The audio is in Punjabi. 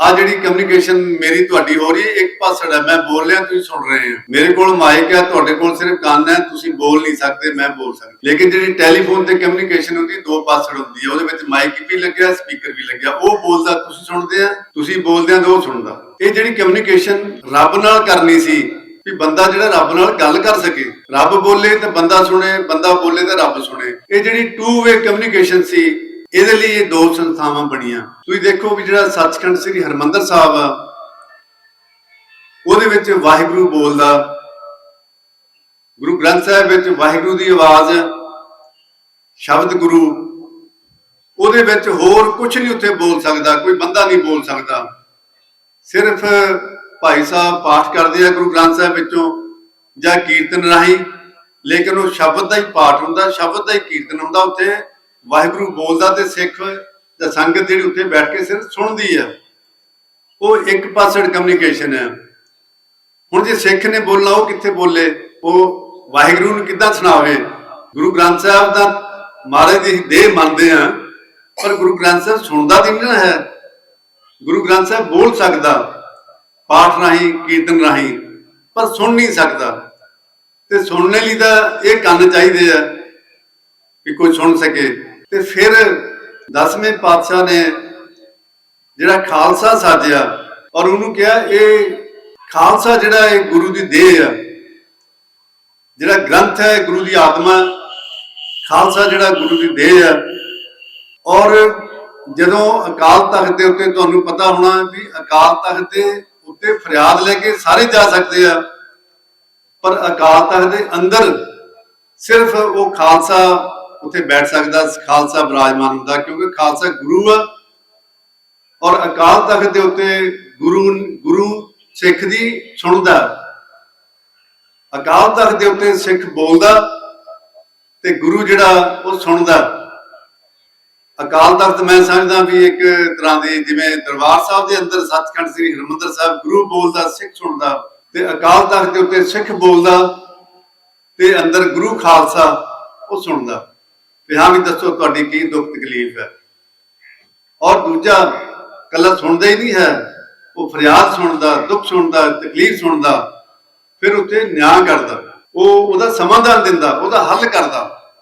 ਆ ਜਿਹੜੀ ਕਮਿਊਨੀਕੇਸ਼ਨ ਮੇਰੀ ਤੁਹਾਡੀ ਹੋ ਰਹੀ ਹੈ, ਇੱਕ ਪਾਸੜ ਹੈ, ਮੈਂ ਬੋਲ ਰਿਹਾ, ਤੁਸੀਂ ਸੁਣ ਰਹੇ ਹੋ। ਮੇਰੇ ਕੋਲ ਮਾਈਕ ਹੈ, ਤੁਹਾਡੇ ਕੋਲ ਸਿਰਫ ਕੰਨ ਹੈ, ਤੁਸੀਂ ਬੋਲ ਨਹੀਂ ਸਕਦੇ, ਮੈਂ ਬੋਲ ਸਕਦਾ। ਲੇਕਿਨ ਜਿਹੜੀ ਟੈਲੀਫੋਨ ਤੇ ਕਮਿਊਨੀਕੇਸ਼ਨ ਹੁੰਦੀ, ਦੋ ਪਾਸੜ ਹੁੰਦੀ ਹੈ, ਉਹਦੇ ਵਿੱਚ ਮਾਈਕ ਵੀ ਲੱਗਿਆ ਸਪੀਕਰ ਵੀ ਲੱਗਿਆ। ਉਹ ਬੋਲਦਾ, ਤੁਸੀਂ ਸੁਣਦੇ ਆ, ਤੁਸੀਂ ਬੋਲਦੇ ਆ ਤਾਂ ਉਹ ਸੁਣਦਾ। ਇਹ ਜਿਹੜੀ ਕਮਿਊਨੀਕੇਸ਼ਨ ਰੱਬ ਨਾਲ ਕਰਨੀ ਸੀ, ਵੀ ਬੰਦਾ ਜਿਹੜਾ ਰੱਬ ਨਾਲ ਗੱਲ ਕਰ ਸਕੇ, ਰੱਬ ਬੋਲੇ ਤੇ ਬੰਦਾ ਸੁਣੇ, ਬੰਦਾ ਬੋਲੇ ਤੇ ਰੱਬ ਸੁਣੇ। ਇਹ ਜਿਹੜੀ ਟੂ ਵੇ ਕਮਿਊਨੀਕੇਸ਼ਨ ਸੀ ਇਹਦੇ ਲਈ ਇਹ ਦੋ ਸੰਸਥਾਵਾਂ ਬਣੀਆਂ। ਤੁਸੀਂ ਦੇਖੋ ਵੀ ਜਿਹੜਾ ਸੱਚਖੰਡ ਸ੍ਰੀ ਹਰਮੰਦਰ ਸਾਹਿਬ ਆ, ਉਹਦੇ ਵਿੱਚ ਵਾਹਿਗੁਰੂ ਬੋਲਦਾ। ਗੁਰੂ ਗ੍ਰੰਥ ਸਾਹਿਬ ਵਿੱਚ ਵਾਹਿਗੁਰੂ ਦੀ ਆਵਾਜ਼, ਸ਼ਬਦ ਗੁਰੂ, ਉਹਦੇ ਵਿੱਚ ਹੋਰ ਕੁਝ ਨਹੀਂ ਉੱਥੇ ਬੋਲ ਸਕਦਾ, ਕੋਈ ਬੰਦਾ ਨਹੀਂ ਬੋਲ ਸਕਦਾ। ਸਿਰਫ ਭਾਈ ਸਾਹਿਬ ਪਾਠ ਕਰਦੇ ਆ ਗੁਰੂ ਗ੍ਰੰਥ ਸਾਹਿਬ ਵਿੱਚੋਂ, ਜਾਂ ਕੀਰਤਨ ਰਾਹੀਂ, ਲੇਕਿਨ ਉਹ ਸ਼ਬਦ ਦਾ ਹੀ ਪਾਠ ਹੁੰਦਾ, ਸ਼ਬਦ ਦਾ ਹੀ ਕੀਰਤਨ ਹੁੰਦਾ ਉੱਥੇ। ਵਾਹਿਗੁਰੂ ਬੋਲਦਾ ਤੇ ਸਿੱਖ ਜਾਂ ਸੰਗਤ ਜਿਹੜੀ ਉੱਥੇ ਬੈਠ ਕੇ ਸਿਰਫ ਸੁਣਦੀ ਹੈ ਉਹ ਇੱਕ ਪਾਸੜ ਕਮਿਊਨੀਕੇਸ਼ਨ ਹੈ ਹੁਣ ਜੇ ਸਿੱਖ ਨੇ ਬੋਲਣਾ ਉਹ ਕਿੱਥੇ ਬੋਲੇ? ਉਹ ਵਾਹਿਗੁਰੂ ਨੂੰ ਕਿੱਦਾਂ ਸੁਣਾਵੇ? ਗੁਰੂ ਗ੍ਰੰਥ ਸਾਹਿਬ ਦਾ ਮਹਾਰਾਜ ਦੀ ਦੇਹ ਮੰਨਦੇ ਆ, ਪਰ ਗੁਰੂ ਗ੍ਰੰਥ ਸਾਹਿਬ ਸੁਣਦਾ ਤਾਂ ਨਹੀਂ ਨਾ ਹੈ। ਗੁਰੂ ਗ੍ਰੰਥ ਸਾਹਿਬ ਬੋਲ ਸਕਦਾ, ਪਾਠ ਰਾਹੀਂ, ਕੀਰਤਨ ਰਾਹੀਂ, ਪਰ ਸੁਣ ਨਹੀਂ ਸਕਦਾ। ਤੇ ਸੁਣਨੇ ਲਈ ਤਾਂ ਇਹ ਕੰਨ ਚਾਹੀਦੇ ਆ ਵੀ ਕੋਈ ਸੁਣ ਸਕੇ। ਤੇ ਫਿਰ ਦਸਵੇਂ ਪਾਤਸ਼ਾਹ ਨੇ ਜਿਹੜਾ ਖਾਲਸਾ ਸਾਜਿਆ ਔਰ ਉਹਨੂੰ ਕਿਹਾ, ਇਹ ਖਾਲਸਾ ਜਿਹੜਾ ਇਹ ਗੁਰੂ ਦੀ ਦੇਹ ਆ, ਜਿਹੜਾ ਗ੍ਰੰਥ ਹੈ ਗੁਰੂ ਦੀ ਆਤਮਾ, ਖਾਲਸਾ ਜਿਹੜਾ ਗੁਰੂ ਦੀ ਦੇਹ ਆ। ਔਰ ਜਦੋਂ ਅਕਾਲ ਤਖਤ ਦੇ ਉੱਤੇ ਤੁਹਾਨੂੰ ਪਤਾ ਹੋਣਾ ਵੀ ਅਕਾਲ ਤਖਤ ਦੇ ਉੱਤੇ ਫਰਿਆਦ ਲੈ ਕੇ ਸਾਰੇ ਜਾ ਸਕਦੇ ਆ, ਪਰ ਅਕਾਲ ਤਖਤ ਦੇ ਅੰਦਰ ਸਿਰਫ ਉਹ ਖਾਲਸਾ ਉੱਥੇ ਬੈਠ ਸਕਦਾ ਖਾਲਸਾ ਬਰਾਜਮਾਨ ਹੁੰਦਾ, ਕਿਉਂਕਿ ਖਾਲਸਾ ਗੁਰੂ ਆ। ਔਰ ਅਕਾਲ ਤਖਤ ਦੇ ਉੱਤੇ ਗੁਰੂ ਗੁਰੂ ਸਿੱਖ ਦੀ ਸੁਣਦਾ। ਅਕਾਲ ਤਖਤ ਦੇ ਉੱਤੇ ਸਿੱਖ ਬੋਲਦਾ ਤੇ ਗੁਰੂ ਜਿਹੜਾ ਉਹ ਸੁਣਦਾ। ਅਕਾਲ ਤਖਤ ਮੈਂ ਸਮਝਦਾ ਵੀ ਇੱਕ ਤਰ੍ਹਾਂ ਦੀ ਜਿਵੇਂ ਦਰਬਾਰ ਸਾਹਿਬ ਦੇ ਅੰਦਰ ਸੱਚਖੰਡ ਸ੍ਰੀ ਹਰਿਮੰਦਰ ਸਾਹਿਬ ਗੁਰੂ ਬੋਲਦਾ, ਸਿੱਖ ਸੁਣਦਾ ਤੇ ਅਕਾਲ ਤਖਤ ਦੇ ਉੱਤੇ ਸਿੱਖ ਬੋਲਦਾ ਤੇ ਅੰਦਰ ਗੁਰੂ ਖਾਲਸਾ ਉਹ ਸੁਣਦਾ। ਵੀ ਹਾਂ ਵੀ ਦੱਸੋ ਤੁਹਾਡੀ ਕੀ ਦੁੱਖ ਤਕਲੀਫ ਹੈ। ਔਰ ਦੂਜਾ, ਕੱਲਾ ਸੁਣਦਾ ਹੀ ਨਹੀਂ ਹੈ। ਉਹ ਫਰਿਆਦ ਸੁਣਦਾ, ਦੁੱਖ ਸੁਣਦਾ, ਤਕਲੀਫ ਸੁਣਦਾ, ਫਿਰ ਉੱਥੇ ਨਿਆਂ ਕਰਦਾ। ਉਹ ਉਹਦਾ ਸਮਾਧਾਨ ਦਿੰਦਾ, ਉਹਦਾ ਹੱਲ ਕਰਦਾ।